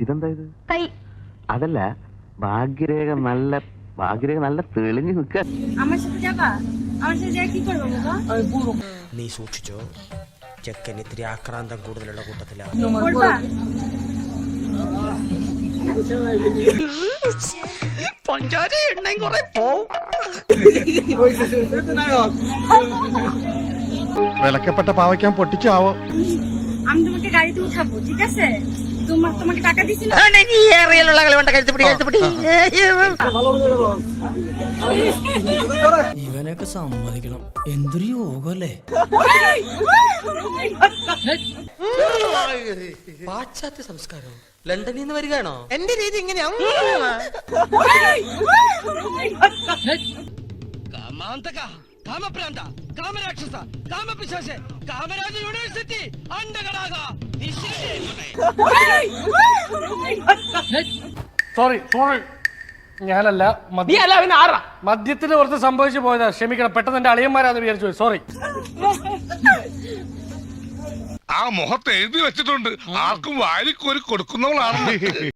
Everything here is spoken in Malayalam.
ഇതെന്താ ഇത്? അതല്ല ഭാഗ്യരേഖ നല്ല ഭാഗ്യരേഖ നല്ല തെളിഞ്ഞു നിൽക്കാൻ നീ സൂക്ഷിച്ചോ? ചെക്കൻ ഇത്തിരി ആക്രാന്തം കൂടുതലുള്ള കൂട്ടത്തിലാണ് പഞ്ചാര വിലക്കപ്പെട്ട പാവയ്ക്കാൻ പൊട്ടിച്ചാവോ? আমি তোমাকে গাড়িতে উঠাবো ঠিক আছে তোমার তোমাকে টাকা দিছি না ഇവനൊക്കെ സമ്മതിക്കണം എന്തൊരു യോഗല്ലേ പാശ്ചാത്യ സംസ്കാരം ലണ്ടനിൽ നിന്ന് വരികയാണോ എന്റെ രീതി ഇങ്ങനെയാ കാമാന്തക കാമപ്രാന്ത കാമരാക്ഷസ കാമപിശാശ കാമരാജ യൂണിവേഴ്സിറ്റി അണ്ടകടാക സോറി സോറി ഞാനല്ല മദ്യ- മദ്യത്തിന് പുറത്ത് സംഭവിച്ചു പോയതാ. ക്ഷമിക്കണം പെട്ടെന്ന് എന്റെ അളിയന്മാരാന്ന് വിചാരിച്ചു പോയി. സോറി ആ മുഖത്ത് എഴുതി വെച്ചിട്ടുണ്ട്. ആർക്കും വാരിക്കോരി കൊടുക്കുന്നവളാണ്